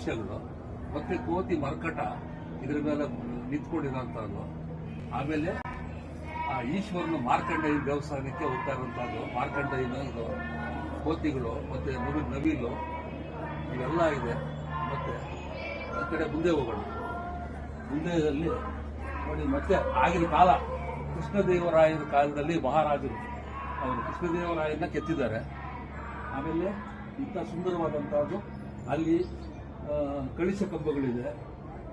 ದೃಶ್ಯಗಳು ಮತ್ತೆ ಕೋತಿ ಮರ್ಕಟ ಇದ್ರ ಮೇಲೆ ನಿಂತ್ಕೊಂಡಿರೋಂಥದ್ದು. ಆಮೇಲೆ ಆ ಈಶ್ವರನ ಮಾರ್ಕಂಡೇಯ ದೇವಸ್ಥಾನಕ್ಕೆ ಹೋಗ್ತಾ ಇರುವಂತಹದ್ದು ಮಾರ್ಕಂಡೇಯನ ಇದು ಕೋತಿಗಳು ಮತ್ತೆ ನವಿ ನವಿಲು ಇವೆಲ್ಲ ಇದೆ. ಮತ್ತೆ ಆ ಕಡೆ ಮುಂದೆ ಹೋಗೋಣ. ಮುಂದೆದಲ್ಲಿ ನೋಡಿ, ಮತ್ತೆ ಆಗಿನ ಕಾಲ ಕೃಷ್ಣದೇವರಾಯನ ಕಾಲದಲ್ಲಿ ಮಹಾರಾಜರು ಅವರು ಕೃಷ್ಣದೇವರಾಯನ ಕೆತ್ತಿದ್ದಾರೆ. ಆಮೇಲೆ ಇಂಥ ಸುಂದರವಾದಂಥದ್ದು ಅಲ್ಲಿ ಕಳಿಸ ಕಂಬಗಳಿದೆ.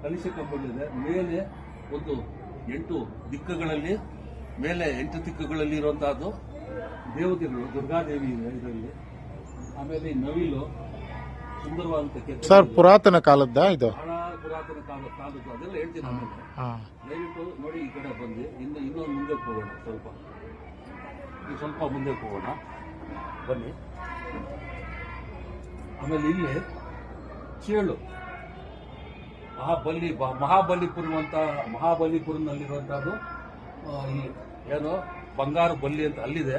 ಕಳಿಸ ಕಂಬಗಳಿದೆ. ಮೇಲೆ ಒಂದು ಎಂಟು ದಿಕ್ಕುಗಳಲ್ಲಿ ಮೇಲೆ ಎಂಟು ದಿಕ್ಕುಗಳಲ್ಲಿ ಇರುವಂತಹದ್ದು ದೇವತೆಗಳು ದುರ್ಗಾದೇವಿ ಇದೆ ಇದರಲ್ಲಿ. ಆಮೇಲೆ ನವಿಲು ಸುಂದರವಾದಂಥ ಕೆತ್ತನೆ ಸರ್ ಪುರಾತನ ಕಾಲದ್ದ ಇದು? ಬಹಳ ಪುರಾತನ ಕಾಲ ಕಾಲದ್ದು. ಅದೆಲ್ಲ ಹೇಳ್ತೀನಿ ಆಮೇಲೆ. ದಯವಿಟ್ಟು ನೋಡಿ ಈ ಕಡೆ ಬಂದು ಇನ್ನು ಇನ್ನೊಂದು ಮುಂದೆ ಹೋಗೋಣ ಸ್ವಲ್ಪ. ಈ ಸ್ವಲ್ಪ ಮುಂದೆ ಹೋಗೋಣ. ಬನ್ನಿ. ಆಮೇಲೆ ಇಲ್ಲಿ ಚೇಳು ಮಹಾಬಲಿ ಮಹಾಬಲಿಪುರಂ ಅಂತ ಮಹಾಬಲಿಪುರಂನಲ್ಲಿರುವಂಥದ್ದು ಈ ಏನು, ಬಂಗಾರ ಬಲ್ಲಿ ಅಂತ ಅಲ್ಲಿದೆ.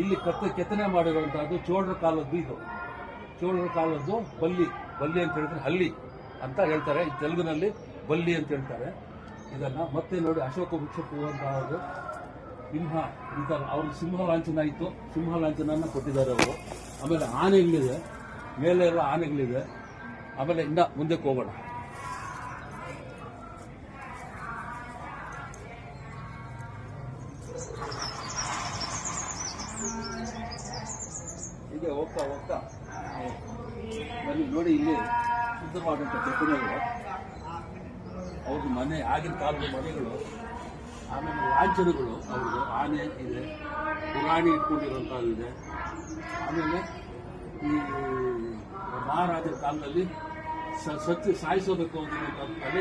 ಇಲ್ಲಿ ಕತ್ತು ಕೆತ್ತನೆ ಮಾಡಿರುವಂತಹದ್ದು ಚೋಳರ ಕಾಲದ್ದು ಇದು. ಚೋಳರ ಕಾಲದ್ದು ಬಲ್ಲಿ ಬಲ್ಲಿ ಅಂತ ಹೇಳಿದ್ರೆ ಹಲ್ಲಿ ಅಂತ ಹೇಳ್ತಾರೆ. ಈ ತೆಲುಗಿನಲ್ಲಿ ಬಲ್ಲಿ ಅಂತ ಹೇಳ್ತಾರೆ. ಇದನ್ನ ಮತ್ತೆ ನೋಡಿ ಅಶೋಕ ವೃಕ್ಷ ಅಂತಹದ್ದು ಸಿಂಹ ಅಂತ ಅವ್ರ ಸಿಂಹ ಲಾಂಛನ ಇತ್ತು ಸಿಂಹ ಲಾಂಛನ ಕೊಟ್ಟಿದ್ದಾರೆ ಅವರು. ಆಮೇಲೆ ಆನೆಗಳಿದೆ. ಮೇಲೆ ಎಲ್ಲ ಆನೆಗಳಿದೆ. ಆಮೇಲೆ ಇನ್ನ ಮುಂದಕ್ಕೆ ಹೋಗೋಣ. ಹೀಗೆ ಹೋಗ್ತಾ ಹೋಗ್ತಾ ನೋಡಿ ಇಲ್ಲಿ ಸುಂದರವಾದಂಥ ಕೆತ್ತನೆಗಳು ಅವ್ರ ಮನೆ, ಆಗಿನ ಕಾಲದ ಮನೆಗಳು, ಆಮೇಲೆ ಲಾಂಛನಗಳು ಅವ್ರದ್ದು, ಆನೆ ಇದೆ, ಪುರಾಣಿ ಇಟ್ಕೊಂಡಿರುವಂಥದ್ದು ಇದೆ. ಆಮೇಲೆ ಈ ಮಹಾರಾಜರ ಕಾಲದಲ್ಲಿ ಸತ್ಯ ಸಾಯಿಸೋದಕ್ಕೆ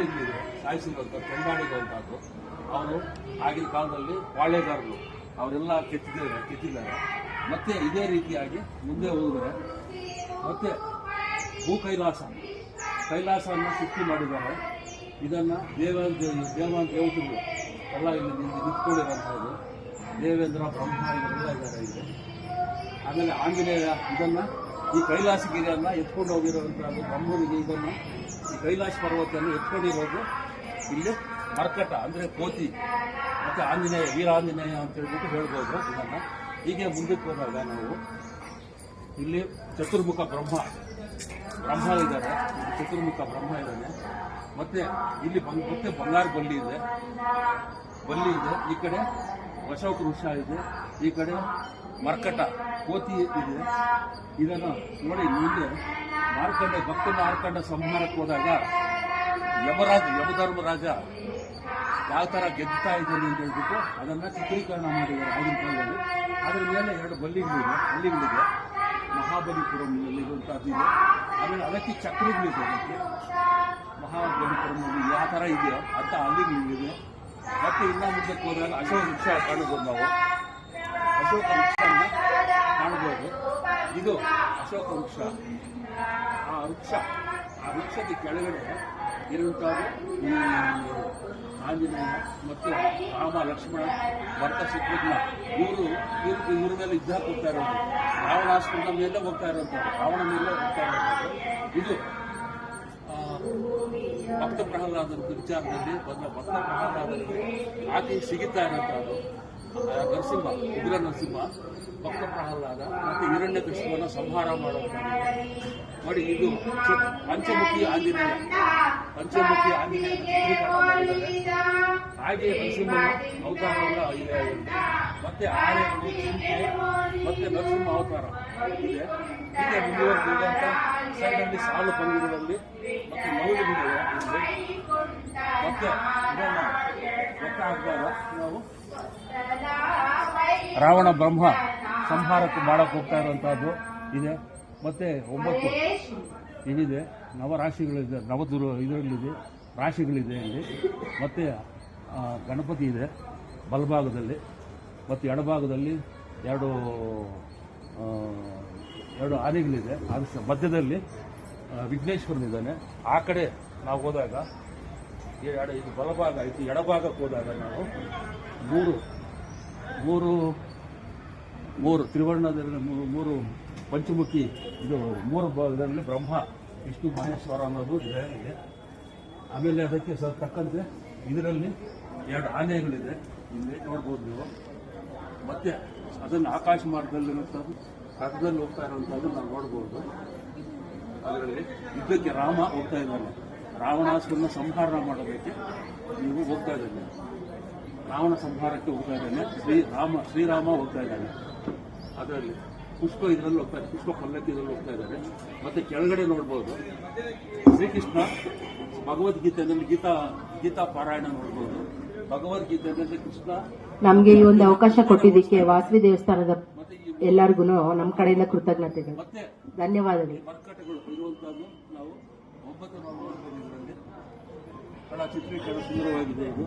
ಇಲ್ಲಿದೆ ಸಾಯಿಸಿರುವಂಥ ಕೆಂಡಾಡಿರುವಂಥದ್ದು ಅವರು ಆಗಿನ ಕಾಲದಲ್ಲಿ ಪಾಳೆಗಾರರು. ಅವರೆಲ್ಲ ಕೆತ್ತಿದ್ದಾರೆ ಕೆತ್ತಿದ್ದಾರೆ. ಮತ್ತೆ ಇದೇ ರೀತಿಯಾಗಿ ಮುಂದೆ ಹೋದರೆ ಮತ್ತೆ ಭೂ ಕೈಲಾಸ, ಕೈಲಾಸವನ್ನು ಸೃಷ್ಟಿ ಮಾಡಿದ್ದಾರೆ. ಇದನ್ನು ದೇವ ದೇವ ದೇವತೆಗಳು ಎಲ್ಲ ಇಲ್ಲಿ ನಿಂತ್ಕೊಂಡಿರೋಂಥದ್ದು ದೇವೇಂದ್ರ, ಬ್ರಹ್ಮ, ಇವರೆಲ್ಲ ಇದ್ದಾರೆ ಇಲ್ಲಿ. ಆಮೇಲೆ ಆಂಜನೇಯ ಇದನ್ನ ಈ ಕೈಲಾಸಗಿರಿಯನ್ನು ಎತ್ಕೊಂಡು ಹೋಗಿರೋವಂಥದ್ದು ಬ್ರಹ್ಮನಿಗೆ ಇದನ್ನು ಈ ಕೈಲಾಸ ಪರ್ವತವನ್ನು ಎತ್ಕೊಂಡಿರೋದು ಇಲ್ಲಿ ಮರ್ಕಟ, ಅಂದರೆ ಕೋತಿ, ಮತ್ತು ಆಂಜನೇಯ, ವೀರಾಂಜನೇಯ ಅಂತ ಹೇಳ್ಬಿಟ್ಟು ಹೇಳ್ಬೋದು ಇದನ್ನು. ಹೀಗೆ ಮುಂದಕ್ಕೆ ಹೋದಾಗ ನಾವು ಇಲ್ಲಿ ಚತುರ್ಮುಖ ಬ್ರಹ್ಮ ಬ್ರಹ್ಮ ಇದ್ದಾರೆ ಚತುರ್ಮುಖ ಬ್ರಹ್ಮ ಇದ್ದಾನೆ ಮತ್ತೆ ಇಲ್ಲಿ ಬಂದು, ಮತ್ತೆ ಬಂಗಾರ ಬಲ್ಲಿ ಇದೆ. ಬಲ್ಲಿ ಇದೆ. ಈ ಕಡೆ ಅಶೋಕ ವೃಕ್ಷ ಇದೆ. ಈ ಕಡೆ ಮರ್ಕಟ ಕೋತಿ ಇದೆ. ಇದನ್ನು ನೋಡಿ ಮುಂದೆ ಮಾರ್ಕಂಡ ಭಕ್ತನ ಮಾರ್ಕಂಡ ಸಂಹಾರಕ್ಕೆ ಹೋದಾಗ ಯಮರಾಜ ಯಮಧರ್ಮರಾಜ ಯಾವ ಥರ ಗೆದ್ತಾ ಇದ್ದಾನೆ ಅಂತ ಹೇಳ್ಬಿಟ್ಟು ಅದನ್ನು ಚಿತ್ರೀಕರಣ ಮಾಡಿದ್ದಾರೆ ಆಗಿನ ಕಾಲದಲ್ಲಿ. ಅದರ ಮೇಲೆ ಎರಡು ಬಲ್ಲಿಗಳಿದೆ ಹಳ್ಳಿಗಳಿದೆ ಮಹಾಬಲಿಪುರಂನಲ್ಲಿರುವಂಥದ್ದು ಇದೆ. ಆಮೇಲೆ ಅದಕ್ಕೆ ಚಕ್ರಗಳಿದೆ ಅದಕ್ಕೆ. ಮಹಾಬಲಿಪುರಂನಲ್ಲಿ ಯಾವ ಥರ ಇದೆಯೋ ಅಂತ ಅಲ್ಲಿಗಳಿದೆ ಮತ್ತು ಇನ್ನೂ ಮುಂದಕ್ಕೆ ಹೋದಾಗ ಅಶೋಕ ವೃಕ್ಷ ಕಾಣಬಹುದು ನಾವು. ಅಶೋಕ ವೃಕ್ಷವನ್ನು ಕಾಣಬಹುದು ಇದು ಅಶೋಕ ವೃಕ್ಷ. ಆ ವೃಕ್ಷ ಆ ವೃಕ್ಷದ ಕೆಳಗಡೆ ಇರುವಂತಹದ್ದು ಈ ಆಂಜನೇಯ ಮತ್ತು ರಾಮ ಲಕ್ಷ್ಮಣ ಭರತ ಶತ್ರುಘ್ನ. ಇವರು ಇವರು ಇವ್ರ ಮೇಲೆ ಯುದ್ಧ ಹೋಗ್ತಾ ಇರೋದು. ರಾವಣಾಸ್ತ್ರದ ಮೇಲೆ ಹೋಗ್ತಾ ಇರುವಂಥದ್ದು. ರಾವಣ ಮೇಲೆ ಹೋಗ್ತಾ ಇರುವಂಥದ್ದು. ಇದು ಭಕ್ತ ಪ್ರಹ್ಲಾದನ ವಿಚಾರದಲ್ಲಿ ಬಂದ ಭಕ್ತ ಪ್ರಹ್ಲಾದನಿಗೆ ಆಕೆ ಸಿಗುತ್ತಾ ಇರುವಂತಹದ್ದು ಆ, ನರಸಿಂಹ, ಉಗ್ರ ನರಸಿಂಹ, ಭಕ್ತ ಪ್ರಹ್ಲಾದ ಮತ್ತು ಹಿರಣ್ಯ ಕೃಷ್ಣವನ್ನು ಸಂಹಾರ ಮಾಡುವಂಥದ್ದು ನೋಡಿ, ಇದು ಪಂಚಮುಖಿ ಆಂಜನೇಯ. ಪಂಚಮುಖಿ ಆಂಜನೇಯ ಹಾಗೆ ನರಸಿಂಹನ ಅವತಾರ ಮತ್ತೆ ಆನೆ ಮತ್ತೆ ನರಸಿಂಹ ಅವತಾರ ಇದೆ. ಹೀಗೆ ಸೈಡಲ್ಲಿ ಸಾಲು ಪಂಗಿಗಳಲ್ಲಿ ಮತ್ತೆ ಮೌಲ್ಯ ಮತ್ತೆ ಇದನ್ನು ಲೆಕ್ಕ ನಾವು ರಾವಣ ಬ್ರಹ್ಮ ಸಂಹಾರಕ್ಕೆ ಮಾಡಕ್ಕೆ ಹೋಗ್ತಾ ಇರುವಂತಹದ್ದು ಇದೆ. ಮತ್ತೆ ಒಂಬತ್ತು ಇವಿದೆ. ನವರಾಶಿಗಳಿದೆ. ನವದುರು ಇದರಲ್ಲಿದೆ. ರಾಶಿಗಳಿದೆ ಇಲ್ಲಿ. ಮತ್ತೆ ಗಣಪತಿ ಇದೆ ಬಲಭಾಗದಲ್ಲಿ. ಮತ್ತು ಎಡಭಾಗದಲ್ಲಿ ಎರಡು ಎರಡು ಆನೆಗಳಿದೆ. ಅದು ಮಧ್ಯದಲ್ಲಿ ವಿಘ್ನೇಶ್ವರನಿದ್ದಾನೆ ಆ ಕಡೆ ನಾವು ಹೋದಾಗ ಇದು ಬಲಭಾಗ ಇದು ಎಡಭಾಗಕ್ಕೆ ಹೋದಾಗ ನಾವು ಮೂರು ಮೂರು ಮೂರು ತ್ರಿವರ್ಣದಲ್ಲಿ ಮೂರು ಮೂರು ಪಂಚಮುಖಿ, ಇದು ಮೂರು ಭಾಗದಲ್ಲಿ ಬ್ರಹ್ಮ, ವಿಷ್ಣು, ಮಹೇಶ್ವರ ಅನ್ನೋದು ಇದೆ ಆಮೇಲೆ ಅದಕ್ಕೆ ಸ್ವಲ್ಪ ತಕ್ಕಂತೆ ಇದರಲ್ಲಿ ಎರಡು ಆನೆಗಳಿದೆ. ಇಲ್ಲಿ ನೋಡ್ಬೋದು ನೀವು. ಮತ್ತೆ ಅದನ್ನು ಆಕಾಶ ಮಾರ್ಗದಲ್ಲಿರುವಂಥದ್ದು ರಥದಲ್ಲಿ ಹೋಗ್ತಾ ಇರುವಂಥದ್ದು ನಾವು ನೋಡ್ಬೋದು. ಅದರಲ್ಲಿ ಇದಕ್ಕೆ ರಾಮ ಹೋಗ್ತಾ ಇದ್ದಾನೆ. ರಾವಣಾಸುರನ ಸಂಹಾರ ಮಾಡೋದಕ್ಕೆ ನೀವು ಹೋಗ್ತಾ ಇದ್ದಾನೆ ರಾವಣ ಸಂಹಾರಕ್ಕೆ ಹೋಗ್ತಾ ಇದ್ದಾನೆ. ಶ್ರೀ ರಾಮ ಶ್ರೀರಾಮ ಹೋಗ್ತಾ ಇದ್ದಾನೆ. ಅದರಲ್ಲಿ ಪುಷ್ಪ ಇದರಲ್ಲಿ ಹೋಗ್ತಾ ಪುಷ್ಪ ಪಲ್ಲಕ್ಕಿ ಇದರಲ್ಲಿ ಹೋಗ್ತಾ ಇದ್ದಾರೆ ಮತ್ತೆ ಕೆಳಗಡೆ ನೋಡ್ಬೋದು. ಶ್ರೀಕೃಷ್ಣ ಭಗವದ್ಗೀತೆಯಲ್ಲಿ ಗೀತಾ ಗೀತಾ ಪಾರಾಯಣ ನೋಡ್ಬೋದು. ಭಗವದ್ಗೀತೆಯಲ್ಲಿ ಕೃಷ್ಣ ನಮಗೆ ಈ ಒಂದು ಅವಕಾಶ ಕೊಟ್ಟಿದ್ದಕ್ಕೆ ವಾಸವಿ ದೇವಸ್ಥಾನದ ಎಲ್ಲರಿಗೂ ನಮ್ಮ ಕಡೆಯಿಂದ ಕೃತಜ್ಞತೆಗಳು. ಮತ್ತೆ ಧನ್ಯವಾದಗಳು. ಮರ್ಕಟಗಳು ಇರುವಂತಹದ್ದು ನಾವು ಒಂಬತ್ತು ಬಹಳ ಚಿತ್ರೀಕರಣ ಸುಂದರವಾಗಿದೆ ಇದು.